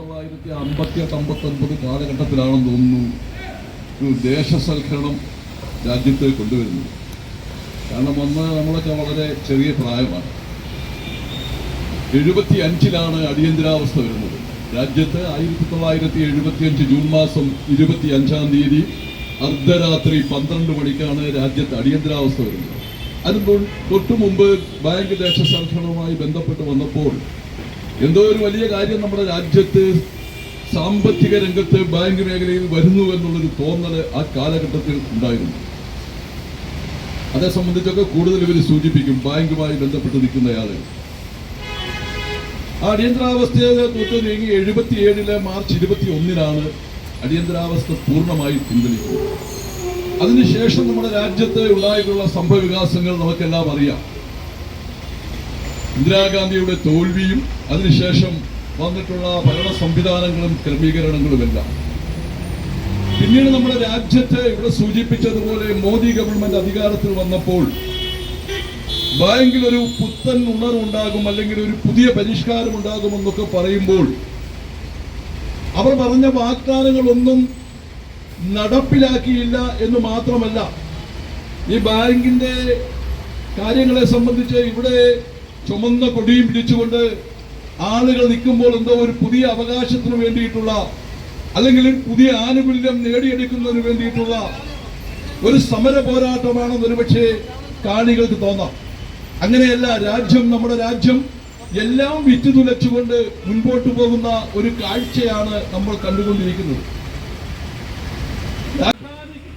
തൊള്ളായിരത്തി അമ്പത്തി എട്ട് അമ്പത്തി ഒൻപത് കാലഘട്ടത്തിലാണെന്ന് തോന്നുന്നു ഒരു ദേശസൽക്കരണം രാജ്യത്ത് കൊണ്ടുവരുന്നത് കാരണം അന്ന് നമ്മളൊക്കെ വളരെ ചെറിയ പ്രായമാണ്. എഴുപത്തി അഞ്ചിലാണ് അടിയന്തരാവസ്ഥ വരുന്നത്. രാജ്യത്ത് ആയിരത്തി തൊള്ളായിരത്തി എഴുപത്തി അഞ്ച് ജൂൺ മാസം ഇരുപത്തി അഞ്ചാം തീയതി അർദ്ധരാത്രി പന്ത്രണ്ട് മണിക്കാണ് രാജ്യത്ത് അടിയന്തരാവസ്ഥ വരുന്നത്. അതിന് തൊട്ടുമുമ്പ് തൊട്ടു മുമ്പ് ബാങ്ക് ദേശസൽക്കരണവുമായി ബന്ധപ്പെട്ട് വന്നപ്പോൾ എന്തോ ഒരു വലിയ കാര്യം നമ്മുടെ രാജ്യത്ത് സാമ്പത്തിക രംഗത്ത് ബാങ്ക് മേഖലയിൽ വരുന്നു എന്നുള്ളൊരു തോന്നൽ ആ കാലഘട്ടത്തിൽ ഉണ്ടായിരുന്നു. അതേ സംബന്ധിച്ചൊക്കെ കൂടുതൽ ഇവർ സൂചിപ്പിക്കും ബാങ്കുമായി ബന്ധപ്പെട്ട് നിൽക്കുന്ന ആ അടിയന്തരാവസ്ഥയെ തൊട്ട് നീങ്ങി എഴുപത്തിയേഴിലെ മാർച്ച് ഇരുപത്തി ഒന്നിനാണ് അടിയന്തരാവസ്ഥ പൂർണമായി പിന്തുണയ്ക്കുന്നത് അതിനുശേഷം നമ്മുടെ രാജ്യത്ത് ഉണ്ടായിട്ടുള്ള സംഭവ വികാസങ്ങൾ നമുക്കെല്ലാം അറിയാം. ഇന്ദിരാഗാന്ധിയുടെ തോൽവിയും അതിനുശേഷം വന്നിട്ടുള്ള ഭരണ സംവിധാനങ്ങളും ക്രമീകരണങ്ങളുമെല്ലാം. പിന്നീട് നമ്മുടെ രാജ്യത്തെ ഇവിടെ സൂചിപ്പിച്ചതുപോലെ മോദി ഗവൺമെന്റ് അധികാരത്തിൽ വന്നപ്പോൾ ബാങ്കിൽ ഒരു പുത്തൻ ഉണർവുണ്ടാകും അല്ലെങ്കിൽ ഒരു പുതിയ പരിഷ്കാരം ഉണ്ടാകുമെന്നൊക്കെ പറയുമ്പോൾ അവർ പറഞ്ഞ വാഗ്ദാനങ്ങളൊന്നും നടപ്പിലാക്കിയില്ല എന്ന് മാത്രമല്ല ഈ ബാങ്കിന്റെ കാര്യങ്ങളെ സംബന്ധിച്ച് ഇവിടെ ചുമന്ന കൊടിയും പിടിച്ചുകൊണ്ട് ആളുകൾ നിൽക്കുമ്പോൾ എന്തോ ഒരു പുതിയ അവകാശത്തിന് വേണ്ടിയിട്ടുള്ള അല്ലെങ്കിൽ പുതിയ ആനുകൂല്യം നേടിയെടുക്കുന്നതിന് വേണ്ടിയിട്ടുള്ള ഒരു സമര പോരാട്ടമാണെന്ന് ഒരുപക്ഷെ കാണികൾക്ക് തോന്നാം. അങ്ങനെയല്ല രാജ്യം നമ്മുടെ രാജ്യം എല്ലാം വിറ്റുതുലച്ചുകൊണ്ട് മുൻപോട്ട് പോകുന്ന ഒരു കാഴ്ചയാണ് നമ്മൾ കണ്ടുകൊണ്ടിരിക്കുന്നത്.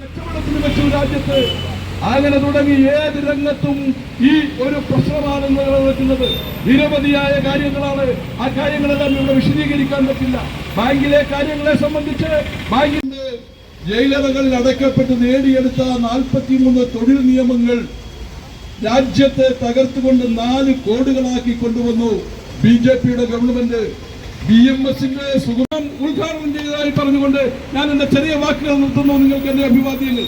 കച്ചവടത്തിന് ഒരു രാജ്യത്ത് അങ്ങനെ തുടങ്ങി ഏത് രംഗത്തും ഈ ഒരു പ്രശ്നമാണ് നിലനിൽക്കുന്നത് നിരവധിയായ കാര്യങ്ങളാണ്. ആ കാര്യങ്ങളെല്ലാം ഇവിടെ വിശദീകരിക്കാൻ പറ്റില്ല. ബാങ്കിലെ കാര്യങ്ങളെ സംബന്ധിച്ച് ബാങ്കിന്റെ ജയിലറകളിൽ അടക്കപ്പെട്ട് നേടിയെടുത്ത നാൽപ്പത്തിമൂന്ന് തൊഴിൽ നിയമങ്ങൾ രാജ്യത്തെ തകർത്തുകൊണ്ട് നാല് കോടുകളാക്കി കൊണ്ടുവന്നു ബി ജെ പിയുടെ ഗവൺമെന്റ്. ബി എം എസിന്റെ സുഗമം ഉദ്ഘാടനം ചെയ്തതായി പറഞ്ഞുകൊണ്ട് ഞാൻ എന്റെ ചെറിയ വാക്കുകൾ നിർത്തുന്നു. നിങ്ങൾക്ക് എന്റെ അഭിവാദ്യങ്ങൾ.